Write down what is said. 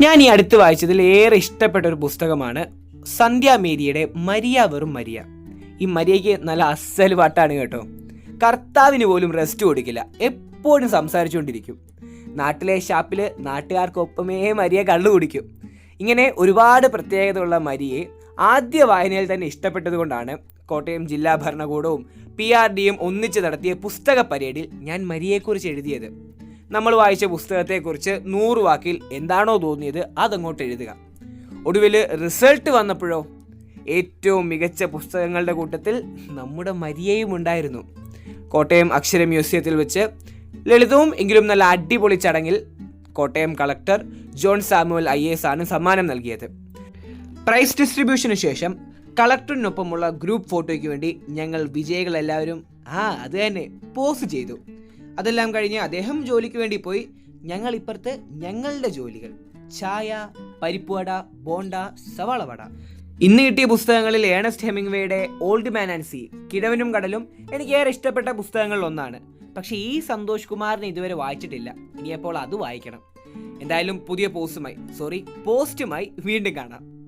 ഞാൻ ഈ അടുത്ത് വായിച്ചതിൽ ഏറെ ഇഷ്ടപ്പെട്ട ഒരു പുസ്തകമാണ് സന്ധ്യ മേരിയുടെ മരിയ വെറും മരിയ. ഈ മരിയയ്ക്ക് നല്ല അസൽ പാട്ടാണ് കേട്ടോ. കർത്താവിന് പോലും റെസ്റ്റ് കൊടുക്കില്ല. എപ്പോഴും സംസാരിച്ചുകൊണ്ടിരിക്കും. നാട്ടിലെ ഷാപ്പിൽ നാട്ടുകാർക്കൊപ്പമേ മരിയ കള്ളു കുടിക്കും. ഇങ്ങനെ ഒരുപാട് പ്രത്യേകതയുള്ള മരിയെ ആദ്യ വായനയിൽ തന്നെ ഇഷ്ടപ്പെട്ടതുകൊണ്ടാണ് കോട്ടയം ജില്ലാ ഭരണകൂടവും പി ആർ ഡിയും ഒന്നിച്ച് നടത്തിയ പുസ്തക പരേഡിൽ ഞാൻ മരിയെക്കുറിച്ച് എഴുതിയത്. നമ്മൾ വായിച്ച പുസ്തകത്തെക്കുറിച്ച് നൂറ് വാക്കിൽ എന്താണോ തോന്നിയത് അതങ്ങോട്ട് എഴുതുക. ഒടുവിൽ റിസൾട്ട് വന്നപ്പോഴോ? ഏറ്റവും മികച്ച പുസ്തകങ്ങളുടെ കൂട്ടത്തിൽ നമ്മുടെ മരിയയും ഉണ്ടായിരുന്നു. കോട്ടയം അക്ഷര മ്യൂസിയത്തിൽ വെച്ച് ലളിതവും എങ്കിലും നല്ല അടിപൊളി ചടങ്ങിൽ Kottayam collector John Samuel I S ആണ് സമ്മാനം നൽകിയത്. പ്രൈസ് ഡിസ്ട്രിബ്യൂഷന് ശേഷം കളക്ടറിനൊപ്പമുള്ള ഗ്രൂപ്പ് ഫോട്ടോയ്ക്ക് വേണ്ടി ഞങ്ങൾ വിജയികളെല്ലാവരും ആ അത് തന്നെ ചെയ്തു. അതെല്ലാം കഴിഞ്ഞ് അദ്ദേഹം ജോലിക്ക് വേണ്ടി പോയി. ഞങ്ങൾ ഇപ്പുറത്ത് ഞങ്ങളുടെ ജോലികൾ. ചായ പരിപ്പുവട ബോണ്ട സവാളവട ഇന്ന് കിട്ടിയ പുസ്തകങ്ങളിൽ ഏണസ്റ്റ് ഹെമിങ്വേയുടെ ഓൾഡ് മാൻ ആൻഡ് സി കിഴവനും കടലും എനിക്ക് ഏറെ ഇഷ്ടപ്പെട്ട പുസ്തകങ്ങളിൽ ഒന്നാണ്. പക്ഷേ ഈ സന്തോഷ് കുമാറിനെ ഇതുവരെ വായിച്ചിട്ടില്ല. ഇനിയപ്പോൾ അത് വായിക്കണം. എന്തായാലും പുതിയ പോസ്റ്റുമായി സോറി പോസ്റ്റുമായി വീണ്ടും കാണാം.